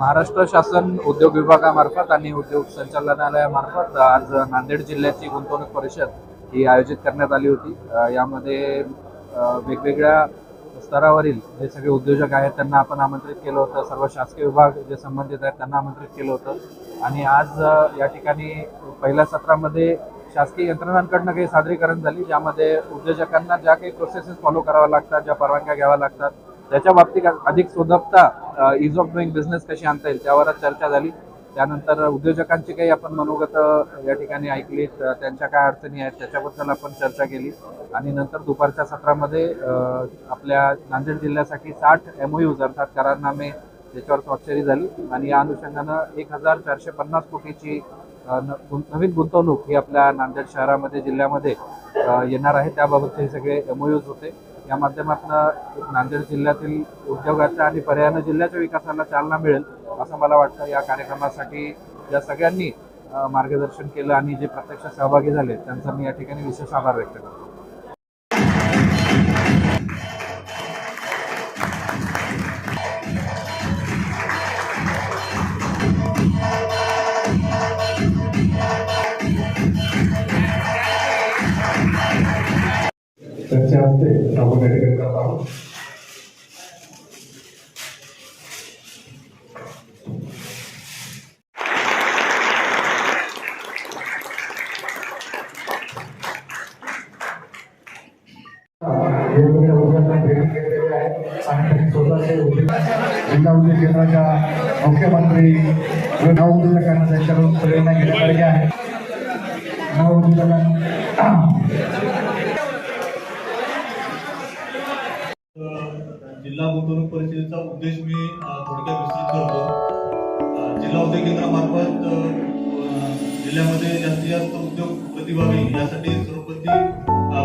महाराष्ट्र शासन उद्योग विभागामार्फत आणि उद्योग संचालनालयामार्फत आज नांदेड जिल्ह्याची गुंतवणूक परिषद ही आयोजित करण्यात आली होती. यामध्ये वेगवेगळ्या स्तरावरील जे सगळे उद्योजक आहेत त्यांना आपण आमंत्रित केलं होतं. सर्व शासकीय विभाग जे संबंधित आहेत त्यांना आमंत्रित केलं होतं. आणि आज या ठिकाणी पहिल्या सत्रामध्ये शासकीय यंत्रणांकडनं काही सादरीकरण झाली ज्यामध्ये उद्योजकांना ज्या काही प्रोसेसेस फॉलो कराव्या लागतात ज्या परवानग्या घ्याव्या लागतात त्याच्या बाबतीत अधिक सुलभता इज ऑफ डुईंग बिझनेस कशी आणता येईल त्यावरच चर्चा झाली. त्यानंतर उद्योजकांची काही आपण मनोगत या ठिकाणी ऐकलीत त्यांच्या काय अडचणी आहेत त्याच्याबद्दल आपण चर्चा केली. आणि नंतर दुपारच्या सत्रामध्ये आपल्या नांदेड जिल्ह्यासाठी साठ एम ओ यूज अर्थात करारनामे त्याच्यावर स्वाक्षरी झाली. आणि या अनुषंगानं एक हजार चारशे पन्नास कोटीची न- नवीन गुंतवणूक ही आपल्या नांदेड शहरामध्ये जिल्ह्यामध्ये येणार आहे. त्याबाबतचे हे सगळे एम ओ यूज होते. या माध्यमातून नांदेड जिल्ह्यातील उद्योगाच्या आणि पर्यायानं जिल्ह्याच्या विकासाला चालना मिळेल असं मला वाटतं. या कार्यक्रमासाठी या सगळ्यांनी मार्गदर्शन केलं आणि जे प्रत्यक्ष सहभागी झाले त्यांचा मी या ठिकाणी विशेष आभार व्यक्त करतो. त्यांच्या हस्ते आपण या ठिकाणी करत आहोत. जिल्हा उद्योग केंद्राच्या मुख्यमंत्री व त्यांच्याकडून प्रेरणा घेण्यासारखे आहे. नव उद्योजकांना जिल्हा गुंतवणूक परिषदेचा उद्देश मी थोडक्यात विस्तृत करतो. जिल्हा उद्योग केंद्रामार्फत जिल्ह्यामध्ये जास्तीत जास्त उद्योग प्रतिभावी यासाठी सर्वप्रती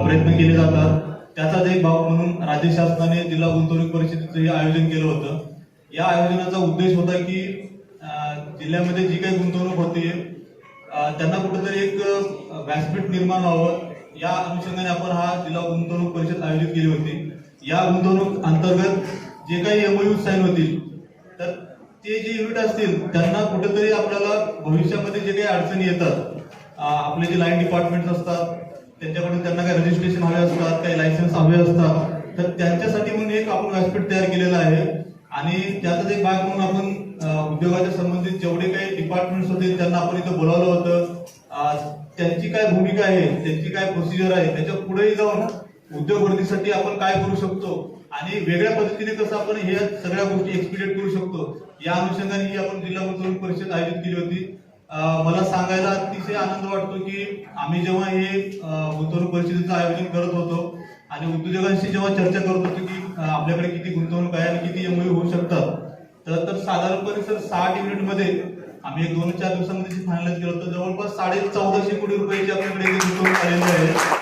प्रयत्न केले जातात. त्याचाच एक भाग म्हणून राज्य शासनाने जिल्हा गुंतवणूक परिषदेचं हे आयोजन केलं होतं. या आयोजनाचा उद्देश होता की जिल्ह्यामध्ये जी काही गुंतवणूक होते त्यांना कुठेतरी एक व्यासपीठ निर्माण व्हावं. या अनुषंगाने आपण हा जिल्हा गुंतवणूक परिषद आयोजित केली होती. या गुंतवणूक अंतर्गत जे काही एमओयू साईन होतील तर ते जे युनिट असतील त्यांना कुठेतरी आपल्याला भविष्यामध्ये जे काही अडचणी येतात आपले जे लाईन डिपार्टमेंट असतात त्यांच्याकडून त्यांना काही रजिस्ट्रेशन हवे असतात काही लायसन्स हवे असतात तर त्यांच्यासाठी म्हणून एक आपण व्यासपीठ तयार केलेलं आहे. आणि त्याचाच एक भाग म्हणून आपण उद्योगाच्या संबंधित जेवढे काही डिपार्टमेंट्स होते त्यांना आपण इथं बोलावलं होतं. त्यांची काय भूमिका आहे त्यांची काय प्रोसिजर आहे त्याच्या पुढेही जाऊन उद्योगवृद्धीसाठी आपण काय करू शकतो? आणि वेगळ्या पद्धतीने कसं आपण हे सगळ्या गोष्टी एक्सपिरियट करू शकतो? या अनुषंगाने ही आपण जिल्हा गुंतवणूक परिषद आयोजित केली होती. मला सांगायला अतिशय आनंद वाटतो की आम्ही जेव्हा हे गुंतवणूक परिषदेचं आयोजन करत होतो आणि उद्योजकांशी जेव्हा चर्चा करत होतो की आपल्याकडे किती गुंतवणूक आहे आणि किती एमओयू होऊ शकतात तर तर साधारणपणे सर साठ युनिटमध्ये आम्ही एक दोन चार दिवसामध्ये फायनलाइज केलं होतं जवळपास साडे चौदाशे कोटी रुपयाची आपल्याकडे गुंतवणूक आलेली आहे.